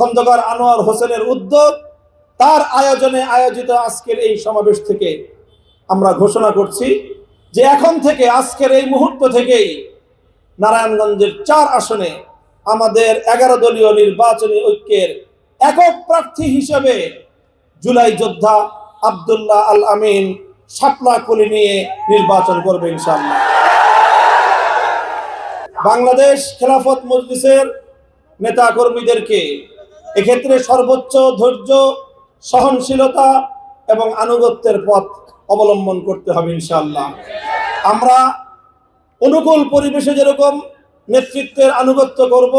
খন্দকার আনোয়ার হোসেনের উদ্যোগ, তার আয়োজনে আয়োজিত আজকের এই সমাবেশ থেকে আমরা ঘোষণা করছি যে এখন থেকে, আজকের এই মুহূর্ত থেকেই নারায়ণগঞ্জের চার আসনে আমাদের এগারো দলীয় নির্বাচনী ঐক্যের একক প্রার্থী হিসেবে জুলাই যোদ্ধা আব্দুল্লাহ আল আমিন শাপলা কলি নিয়ে নির্বাচন করবে ইনশাল্লাহ বাংলাদেশ খেলাফত মজলিসের নেতা কর্মীদেরকে এক্ষেত্রে সর্বোচ্চ ধৈর্য, সহনশীলতা এবং আনুগত্যের পথ অবলম্বন করতে হবে ইনশাল্লাহ আমরা অনুকূল পরিবেশে যেরকম নেতৃত্বের আনুগত্য করব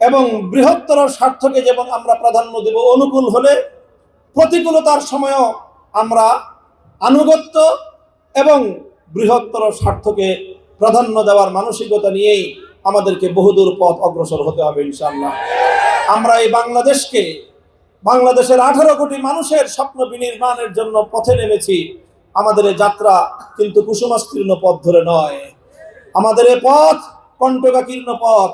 এবং বৃহত্তর স্বার্থকে যেমন আমরা প্রাধান্য দেব, অনুকূল হলে প্রতিকূলতার সময়ও আমরা আনুগত্য এবং বৃহত্তর স্বার্থকে প্রাধান্য দেওয়ার মানসিকতা নিয়েই আমাদেরকে বহুদূর পথ অগ্রসর হতে হবে ইনশাল্লাহ আমরা এই বাংলাদেশকে বাংলাদেশের আঠারো কোটি মানুষের স্বপ্ন বিনির্মাণের জন্য পথে নেমেছি। আমাদের যাত্রা কিন্তু কুসুমাস্তীর্ণ পথ ধরে নয়। আমাদের এ পথ কণ্টকাকীর্ণ পথ,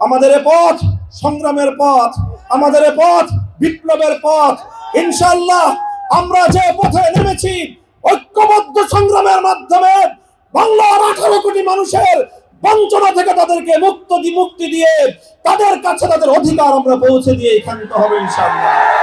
আমাদের এ পথ সংগ্রামের পথ, আমাদের এ পথ বিপ্লবের পথ। ইনশাল্লাহ আমরা যে পথে নেমেছি, ঐক্যবদ্ধ সংগ্রামের মাধ্যমে বাংলার আঠারো কোটি মানুষের বঞ্চনা থেকে তাদেরকে মুক্ত মুক্তি দিয়ে তাদের কাছে তাদের অধিকার আমরা পৌঁছে দিয়ে ক্ষান্ত হবে ইনশাল্লাহ